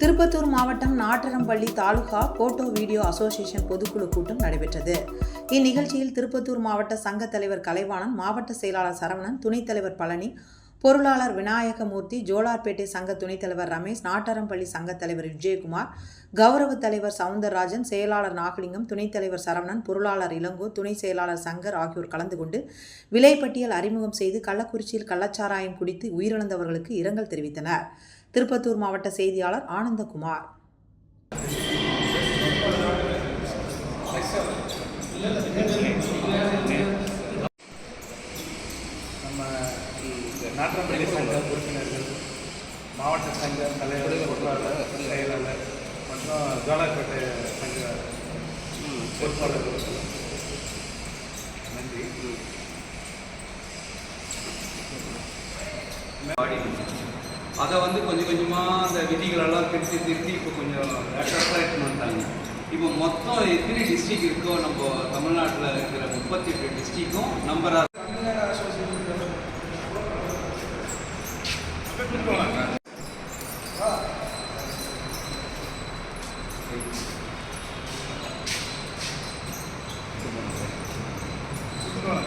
திருப்பத்தூர் மாவட்டம் Natrampalli taluk photo video association பொதுக்குழு கூட்டம் நடைபெற்றது. இந்நிகழ்ச்சியில் திருப்பத்தூர் மாவட்ட சங்க தலைவர் கலைவாணன் மாவட்ட செயலாளர் சரவணன் துணைத் தலைவர் பழனி பொருளாளர் விநாயகமூர்த்தி ஜோலார்பேட்டை சங்க துணைத் தலைவர் ரமேஷ் நாட்டாரம்பள்ளி சங்கத் தலைவர் விஜயகுமார் கௌரவ தலைவர் சவுந்தரராஜன் செயலாளர் நாகலிங்கம் துணைத் தலைவர் சரவணன் பொருளாளர் இளங்கோ துணை செயலாளர் சங்கர் ஆகியோர் கலந்து கொண்டு விலைப்பட்டியல் அறிமுகம் செய்து கள்ளக்குறிச்சியில் கள்ளச்சாராயம் குடித்து உயிரிழந்தவர்களுக்கு இரங்கல் தெரிவித்தனர். திருப்பத்தூர் மாவட்ட செய்தியாளர் ஆனந்தகுமார். நம்ம இந்த சங்க உறுப்பினர்கள் மாவட்ட சங்க தலைவர் பொருளாளர் செயலாளர் மற்றும் ஜோலார்பேட்டை சங்க பொறுப்பாளர்கள் நன்றி. அதை வந்து கொஞ்சம் கொஞ்சமாக அந்த விதிகளெல்லாம் திருத்தி திருத்தி இப்போ கொஞ்சம் பெட்டராக எடுத்துன்னு வந்துட்டாங்க இப்போ மொத்தம் எத்தனை டிஸ்ட்ரிக்ட் இருக்கோ நம்ம தமிழ்நாட்டில் இருக்கிற முப்பத்தி எட்டு டிஸ்ட்ரிக்கும் நம்பராக すごい!